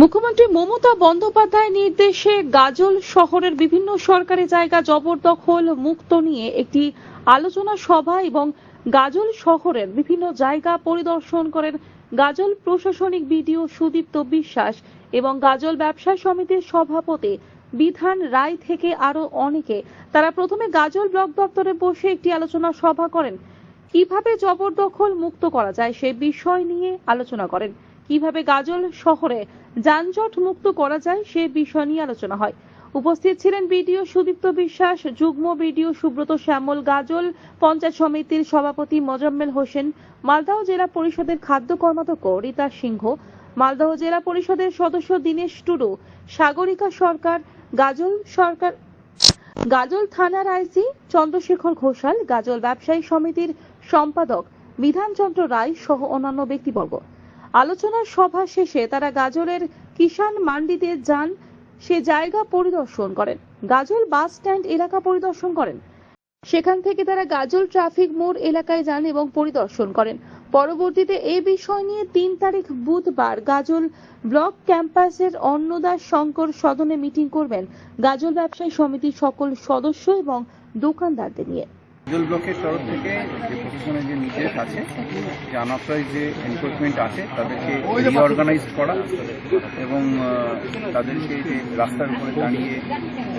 মুখ্যমন্ত্রী মমতা বন্দ্যোপাধ্যায় নির্দেশে গাজল শহরের বিভিন্ন সরকারি জায়গা জবরদখল মুক্ত নিয়ে একটি আলোচনা সভা এবং গাজল শহরের বিভিন্ন জায়গা পরিদর্শন করেন গাজল প্রশাসনিক বিডিও সুদীপ্ত বিশ্বাস এবং গাজল ব্যবসা সমিতির সভাপতি বিধান রায় থেকে আরও অনেকে। তারা প্রথমে গাজল ব্লক দপ্তরে বসে একটি আলোচনা সভা করেন। কীভাবে জবরদখল মুক্ত করা যায় সে বিষয় নিয়ে আলোচনা করেন। কীভাবে গাজল শহরে যানজট মুক্ত করা যায় সে বিষয় নিয়ে আলোচনা হয়। উপস্থিত ছিলেন বিডিও সুদীপ্ত বিশ্বাস, যুগ্ম বিডিও সুব্রত শ্যামল গাজল, পঞ্চায়েত সমিতির সভাপতি মোজাম্মেল হোসেন, মালদহ জেলা পরিষদের খাদ্য কর্মাধ্যক্ষ রীতা সিংহ, মালদহ জেলা পরিষদের সদস্য দীনেশ টুডু, সাগরিকা সরকার, গাজল সরকার, গাজল থানার আইসি চন্দ্রশেখর ঘোষাল, গাজল ব্যবসায়ী সমিতির সম্পাদক বিধানচন্দ্র রায় সহ অন্যান্য ব্যক্তিবর্গ। আলোচনা সভা শেষে তারা গাজলের কিষান মান্ডিতে যান। সে জায়গা পরিদর্শন করেন। গাজল বাস স্ট্যান্ড এলাকা পরিদর্শন করেন। সেখান থেকে তারা গাজল ট্রাফিক মোড় এলাকায় যান এবং পরিদর্শন করেন। পরবর্তীতে এই বিষয় নিয়ে তিন তারিখ বুধবার গাজল ব্লক ক্যাম্পাসের অন্নদাস শঙ্কর সদনে মিটিং করবেন গাজল ব্যবসায়ী সমিতির সকল সদস্য এবং দোকানদারদের নিয়ে। জল ব্লকের তরফ থেকে যে প্রশাসনের যে নির্দেশ আছে, যে আনঅথরাইজ যে এনফোর্সমেন্ট আছে, তাদেরকে রিঅর্গানাইজ করা এবং তাদেরকে যে রাস্তার উপরে দাঁড়িয়ে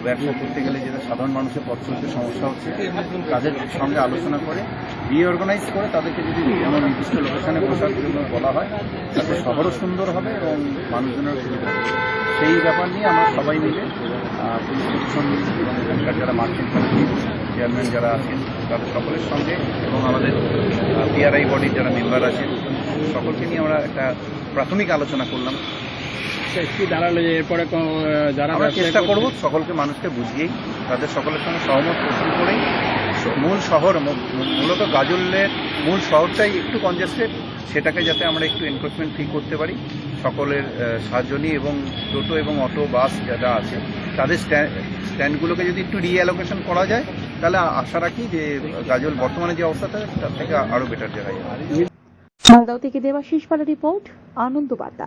ব্যবসা করতে গেলে যেটা সাধারণ মানুষের পথ চলতে সমস্যা হচ্ছে, তাদের সঙ্গে আলোচনা করে রিঅর্গানাইজ করে তাদেরকে যদি কোনো নির্দিষ্ট লোকেশনে বসার জন্য বলা হয়, তাতে শহরও সুন্দর হবে এবং মানুষজনের সুবিধা হবে। সেই ব্যাপার নিয়ে আমরা সবাই মিলে পুলিশ প্রশাসন এবং এখানকার যারা মার্কেট চেয়ারম্যান যারা আছেন তাদের সকলের সঙ্গে এবং আমাদের পিআরআই বডির যারা মেম্বার আছেন সকলকে নিয়ে আমরা একটা প্রাথমিক আলোচনা করলাম। কি দাঁড়াল যে এরপরে যারা আমরা চেষ্টা করব সকলকে মানুষকে বুঝিয়েই তাদের সকলের সঙ্গে সহমত পোষণ করেই মূল শহর মূলত গাজলের মূল শহরটাই একটু কনজেস্টেড সেটাকে যাতে আমরা একটু এনক্রোচমেন্ট ফ্রি করতে পারি সকলের সাহায্য নিয়ে এবং টোটো এবং অটো বাস যারা আছে তাদের স্ট্যান্ড স্ট্যান্ডগুলোকে যদি একটু রিঅ্যালোকেশন করা যায় তাহলে আশা রাখি যে গাজল বর্তমানে যে অবস্থাটা, তার থেকে আরও বেটার জায়গায় যাবে। মালদহ থেকে দেবাশিস পালা রিপোর্ট, আনন্দ বার্তা।